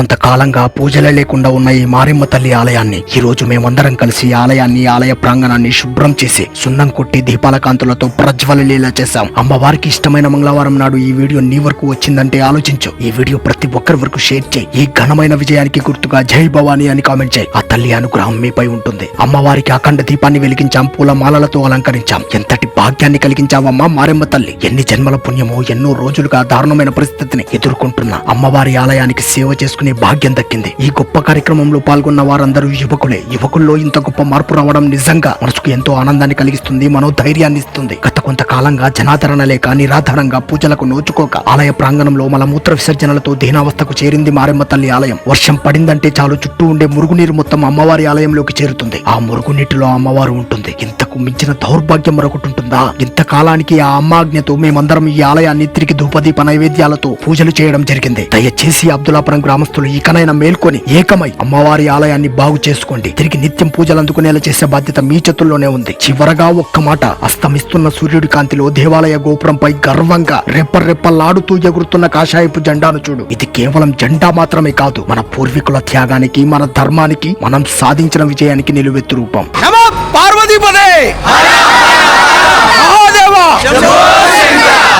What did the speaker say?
కొంతకాలంగా పూజలే లేకుండా ఉన్న ఈ మారెమ్మ తల్లి ఆలయాన్ని ఈ రోజు మేమందరం కలిసి ఆలయాన్ని ఆలయ ప్రాంగణాన్ని శుభ్రం చేసి సున్నం కొట్టి దీపాల కాంతులతో ప్రజ్వలలీలా చేశాం. అమ్మవారికి ఇష్టమైన మంగళవారం నాడు ఈ వీడియో నీ వరకు వచ్చిందంటే ఆలోచించు. ఈ వీడియో ప్రతి ఒక్కరి వరకు షేర్ చేయి. ఈ ఘనమైన విజయానికి గుర్తుగా జై భవానీ అని కామెంట్ చేయి. ఆ తల్లి అనుగ్రహం మీపై ఉంటుంది. అమ్మవారికి అఖండ దీపాన్ని వెలిగించాం పూల మాలలతో అలంకరించాం. ఎంతటి భాగ్యాన్ని కలిగించావమ్మా మారెమ్మ తల్లి. ఎన్ని జన్మల పుణ్యమో ఎన్నో రోజులుగా దారుణమైన పరిస్థితిని ఎదుర్కొంటున్న అమ్మవారి ఆలయానికి సేవ చేసుకుని భాగ్యం దక్కింది. ఈ గొప్ప కార్యక్రమంలో పాల్గొన్న వారందరూ యువకులే. యువకుల్లో ఇంత గొప్ప మార్పు రావడం నిజంగా మనసుకు ఎంతో ఆనందాన్ని కలిగిస్తుంది మనోధైర్యాన్ని ఇస్తుంది. గత కొంతకాలంగా జనాదరణ లేక నిరాధారంగా పూజలకు నోచుకోక ఆలయ ప్రాంగణంలో మలమూత్ర విసర్జనలతో దీనావస్థకు చేరింది మారెమ్మ తల్లి ఆలయం. వర్షం పడిందంటే చాలు చుట్టూ ఉండే మురుగునీరు మొత్తం అమ్మవారి ఆలయంలోకి చేరుతుంది. ఆ మురుగునీటిలో అమ్మవారు ఉంటుంది. ఇంతకు మించిన దౌర్భాగ్యం మరొకటి ఉంటుందా? ఇంతకాలానికి ఆ అమ్మాజ్ఞతో మేమందరం ఈ ఆలయాన్ని తిరిగి ధూపదీప నైవేద్యాలతో పూజలు చేయడం జరిగింది. దయచేసి అబ్దులాపురం గ్రామస్తులు ఇకనైనా మేల్కొని ఏకమై అమ్మవారి ఆలయాన్ని బాగు చేసుకోండి. తిరిగి నిత్యం పూజలు అందుకునేలా చేసే బాధ్యత మీ చేతుల్లోనే ఉంది. చివరగా ఒక్క మాట. అస్తమిస్తున్న సూర్యుడి కాంతిలో దేవాలయ గోపురంపై గర్వంగా రెప్పరెప్పలాడుతూ ఎగురుతున్న కాషాయపు జెండాను చూడు. ఇది కేవలం జెండా మాత్రమే కాదు మన పూర్వీకుల త్యాగానికి మన ధర్మానికి మనం సాధించిన విజయానికి నిలువెత్తు రూపం. પાર્વતી પદે.